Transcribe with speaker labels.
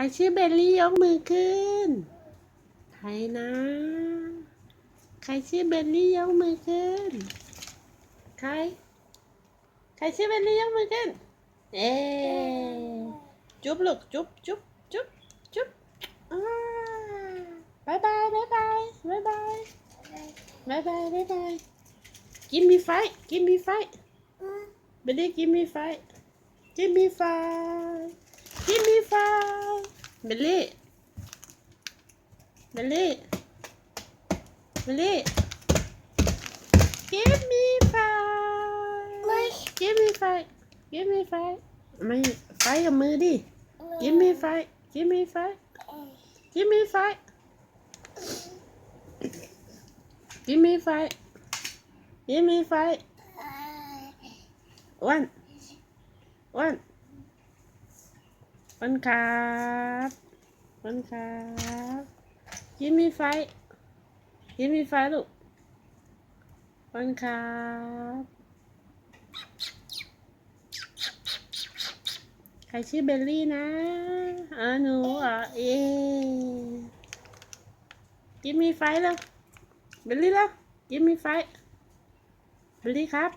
Speaker 1: รชื่อเบลลี่ยกมือขึ้น ใครนะ ใครชื่อเบลลี่ยกมือขึ้น ใคร ใครชื่อเบลลี่ยกมือขึ้น เอ๊จุ๊บลูกจุ๊บจุ๊บจุ๊บจุ๊บอ่าบายบายบายบายบายบายบายบายบายบายกินมีไฟกินมีไฟเบลลี่กินมีไฟกินมีไฟกินมีไฟ บลลี่เบลลี่เบลลี่ Give me five. Give me five. Give me five. ไม่ไฟกับมือดิ Give me five. Give me five. Give me five. Give me five. Give me five. One. One. One ครับ One ครับ Give me five. Give me five ลูกขอบคุณครับใครชื่อเบลลี่นะอ๋อหนูเหรอะเอ๊กินมีไฟแล้วเบลลี่แล้วกินมีไฟเบลลี่ครับ